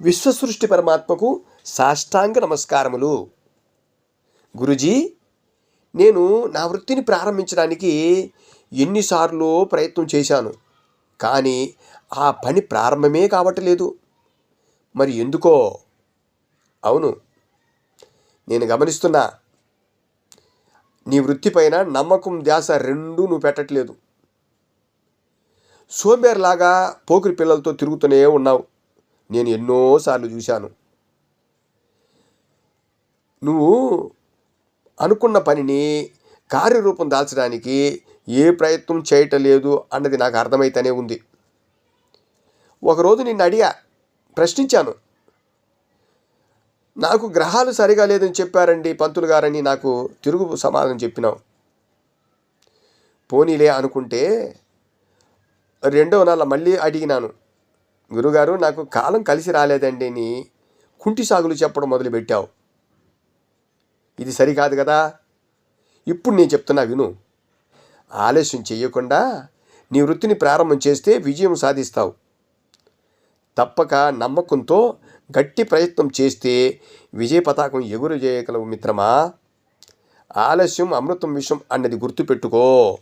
విశ్వసృష్టి పరమాత్మకు సాష్టాంగ నమస్కారములు. గురుజీ నేను నా వృత్తిని ప్రారంభించడానికి ఎన్నిసార్లు ప్రయత్నం చేశాను కానీ ఆ పని ప్రారంభమే కావట్లేదు. మరి ఎందుకో? అవును నేను గమనిస్తున్నా నీ వృత్తిపైన నమ్మకం ధ్యాస రెండూ నువ్వు పెట్టట్లేదు. సోమేర్లాగా పోకిరి పిల్లలతో తిరుగుతూనే ఉన్నావు. నేను ఎన్నోసార్లు చూశాను. నువ్వు అనుకున్న పనిని కార్యరూపం దాల్చడానికి ఏ ప్రయత్నం చేయటం లేదు అన్నది నాకు అర్థమైతేనే ఉంది. ఒకరోజు నిన్ను అడిగా ప్రశ్నించాను. నాకు గ్రహాలు సరిగా లేదని చెప్పారండి పంతులు గారని నాకు తిరుగు సమాధానం చెప్పినావు. పోనీలే అనుకుంటే రెండవ నెల మళ్ళీ అడిగినాను. గురుగారు నాకు కాలం కలిసి రాలేదండి అని కుంటి సాగులు చెప్పడం మొదలుపెట్టావు. ఇది సరికాదు కదా? ఇప్పుడు నేను చెప్తున్నా విను. ఆలస్యం చేయకుండా నీ వృత్తిని ప్రారంభం చేస్తే విజయం సాధిస్తావు. తప్పక నమ్మకంతో గట్టి ప్రయత్నం చేస్తే విజయ పతాకం ఎగురు చేయగలవు మిత్రమా. ఆలస్యం అమృతం విషం అన్నది గుర్తుపెట్టుకో.